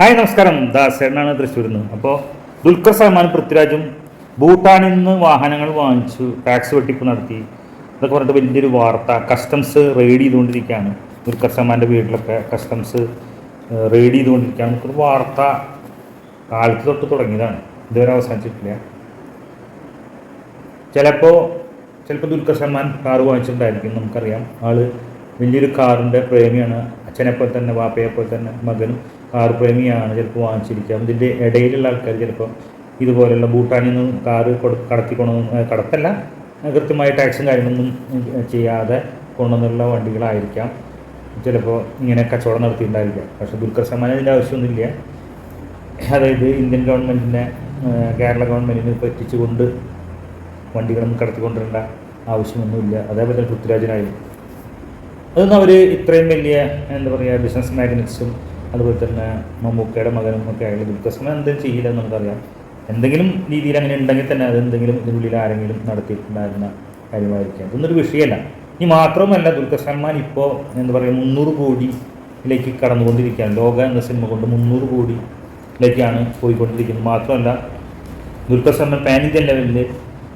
Hi നമസ്കാരം. ദാസേനാണ് തൃശ്ശൂരിൽ നിന്ന് അപ്പോൾ ദുൽഖർ സൽമാൻ പൃഥ്വിരാജും ഭൂട്ടാനിൽ നിന്ന് വാഹനങ്ങൾ വാങ്ങിച്ചു ടാക്സ് വെട്ടിപ്പ് നടത്തി. ഇതൊക്കെ പറഞ്ഞിട്ട് വലിയൊരു വാർത്ത. കസ്റ്റംസ് റെയ്ഡ് ചെയ്തുകൊണ്ടിരിക്കുകയാണ്. ദുൽഖർ സൽമാന്റെ വീട്ടിലൊക്കെ കസ്റ്റംസ് റെയ്ഡ് ചെയ്തുകൊണ്ടിരിക്കുകയാണ്. നമുക്കൊരു വാർത്ത കാലത്ത് തൊട്ട് തുടങ്ങിയതാണ്. ഇതുവരെ അവസാനിച്ചിട്ടില്ല. ചിലപ്പോൾ ചിലപ്പോൾ ദുൽഖർ സൽമാൻ കാർ വാങ്ങിച്ചിട്ടുണ്ടായിരിക്കും. നമുക്കറിയാം. ആൾ വലിയൊരു കാറിന്റെ പ്രേമിയാണ്. അച്ഛനെ പോലെ തന്നെ വാപ്പയെ പോലെ തന്നെ മകനും കാർ പ്രേമിയാണ് ചിലപ്പോൾ വാങ്ങിച്ചിരിക്കാം ഇതിന്റെ ഇടയിലുള്ള ആൾക്കാർ ചിലപ്പോൾ ഇതുപോലെയുള്ള ഭൂട്ടാനിൽ നിന്നും കാറ് കൊടു കടത്തി കൊണ്ടുവന്ന് കടത്തല്ല കൃത്യമായ ടാക്സും കാര്യങ്ങളൊന്നും ചെയ്യാതെ കൊണ്ടുവന്നുള്ള വണ്ടികളായിരിക്കാം. ചിലപ്പോൾ ഇങ്ങനെ കച്ചവടം നടത്തിയിട്ടുണ്ടായിരിക്കാം. പക്ഷേ ദുൽഖർ സൽമാൻ അതിന്റെ ആവശ്യമൊന്നുമില്ല. അതായത് ഇന്ത്യൻ ഗവൺമെന്റിനെ കേരള ഗവൺമെന്റിന് പറ്റിച്ചുകൊണ്ട് വണ്ടികളൊന്നും കടത്തിക്കൊണ്ടിരേണ്ട ആവശ്യമൊന്നുമില്ല. അതേപോലെ പൃഥ്വിരാജനായാലും അതൊന്നും അവർ ഇത്രയും വലിയ എന്താ പറയുക ബിസിനസ് മാഗ്നറ്റ്സും അതുപോലെ തന്നെ മമ്മൂക്കയുടെ മകനും ഒക്കെ ആയാലും ദുൽഖർ സൽമാൻ എന്തെങ്കിലും ചെയ്യില്ല എന്ന് നമുക്കറിയാം. എന്തെങ്കിലും രീതിയിൽ അങ്ങനെ ഉണ്ടെങ്കിൽ തന്നെ അത് എന്തെങ്കിലും ഇതിനുള്ളിൽ ആരെങ്കിലും നടത്തിയിട്ടുണ്ടായിരുന്ന കാര്യമായിരിക്കാം. ഇതൊന്നൊരു വിഷയമല്ല. ഇനി മാത്രമല്ല ദുൽഖർ ഇപ്പോൾ എന്താ പറയുക മുന്നൂറ് കോടിയിലേക്ക് കടന്നുകൊണ്ടിരിക്കുകയാണ്. ലോക എന്ന സിനിമ കൊണ്ട് മുന്നൂറ് കോടിയിലേക്കാണ് പോയിക്കൊണ്ടിരിക്കുന്നത്. മാത്രമല്ല ദുൽഖർ പാൻ ഇന്ത്യൻ ലെവലിൽ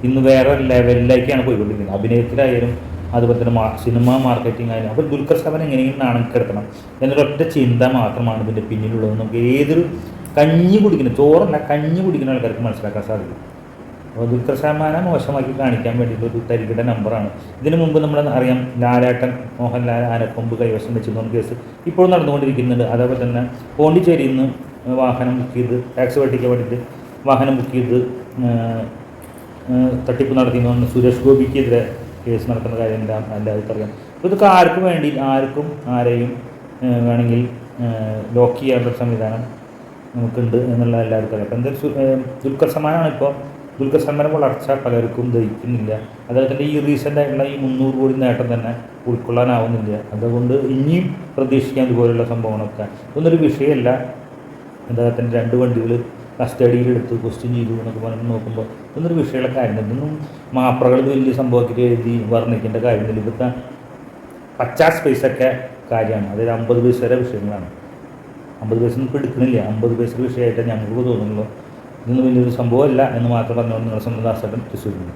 ഇന്ന് വേറെ ലെവലിലേക്കാണ് പോയിക്കൊണ്ടിരിക്കുന്നത്. അഭിനയത്തിലായാലും അതുപോലെ തന്നെ സിനിമ മാർക്കറ്റിംഗ് ആയാലും അപ്പോൾ ദുൽഖർ സൽമാൻ എങ്ങനെയെങ്കിലും നാണം കിടത്തണം എന്നൊരൊറ്റ ചിന്ത മാത്രമാണ് ഇതിന്റെ പിന്നിലുള്ളത്. നമുക്ക് ഏതൊരു കഞ്ഞി കുടിക്കുന്ന ചോറല്ല കഞ്ഞി കുടിക്കുന്ന ആൾക്കാർക്ക് മനസ്സിലാക്കാൻ സാധിക്കും. അപ്പോൾ ദുൽഖർ സൽമാനെ മോശമാക്കി കാണിക്കാൻ വേണ്ടിയിട്ട് ഒരു തരികിട നമ്പറാണ്. ഇതിനു മുമ്പ് നമ്മൾ അറിയാം ലാലാട്ടൻ മോഹൻലാൽ ആനക്കൊമ്പ് കൈവശം വെച്ചിരുന്ന കേസ് ഇപ്പോൾ നടന്നുകൊണ്ടിരിക്കുന്നുണ്ട്. അതേപോലെ തന്നെ പോണ്ടിച്ചേരിയിൽ നിന്ന് വാഹനം ബുക്ക് ചെയ്ത് ടാക്സ് വെട്ടിക്കാൻ വേണ്ടിയിട്ട് വാഹനം ബുക്ക് ചെയ്ത് തട്ടിപ്പ് നടത്തിയെന്ന് സുരേഷ് ഗോപിക്കെതിരെ കേസ് നടക്കുന്ന കാര്യമെല്ലാം എല്ലാവർക്കും അറിയാം അപ്പോൾ ഇതൊക്കെ ആർക്കും വേണ്ടി ആർക്കും ആരെയും വേണമെങ്കിൽ ലോക്ക് ചെയ്യാനുള്ള സംവിധാനം നമുക്കുണ്ട് എന്നുള്ള എല്ലാവർക്കും അറിയാം. അപ്പോൾ എന്തായാലും ദുൽഖർ സൽമാനാണ് ഇപ്പോൾ. ദുൽഖർ സൽമാനെ വളർച്ച പലർക്കും ദഹിക്കുന്നില്ല. തന്നെ ഈ റീസെന്റ് ആയിട്ടുള്ള ഈ മുന്നൂറ് കോടി നേട്ടം തന്നെ ഉൾക്കൊള്ളാനാവുന്നില്ല. അതുകൊണ്ട് ഇനിയും പ്രതീക്ഷിക്കാൻ ഇതുപോലുള്ള സംഭവങ്ങളൊക്കെ. ഇതൊന്നൊരു വിഷയമല്ല. അദ്ദേഹത്തിന്റെ രണ്ട് വണ്ടികൾ കസ്റ്റഡിയിലെടുത്ത് ക്വസ്റ്റ്യൻ ചെയ്തു എന്നൊക്കെ പറഞ്ഞ് നോക്കുമ്പോൾ ഇതൊന്നൊരു വിഷയമുള്ള കാര്യം ഇതൊന്നും മാപ്രകൾ വലിയ സംഭവത്തിൽ എഴുതി വർണിക്കേണ്ട കാര്യമില്ല ഇതൊക്കെ പച്ചാസ് പൈസയൊക്കെ കാര്യമാണ്. അതായത് അമ്പത് പൈസ വരെ വിഷയങ്ങളാണ്. അമ്പത് പൈസ ഒന്നും ഇപ്പോൾ എടുക്കണില്ല. അമ്പത് പൈസ വിഷയമായിട്ട് ഞങ്ങൾക്ക് തോന്നുന്നുള്ളൂ ഇതൊന്നും വലിയൊരു സംഭവമല്ല എന്ന് മാത്രം പറഞ്ഞുകൊണ്ട് നിങ്ങളുടെ സ്വന്തം ദാസേട്ടൻ തൃശ്ശൂരിൽ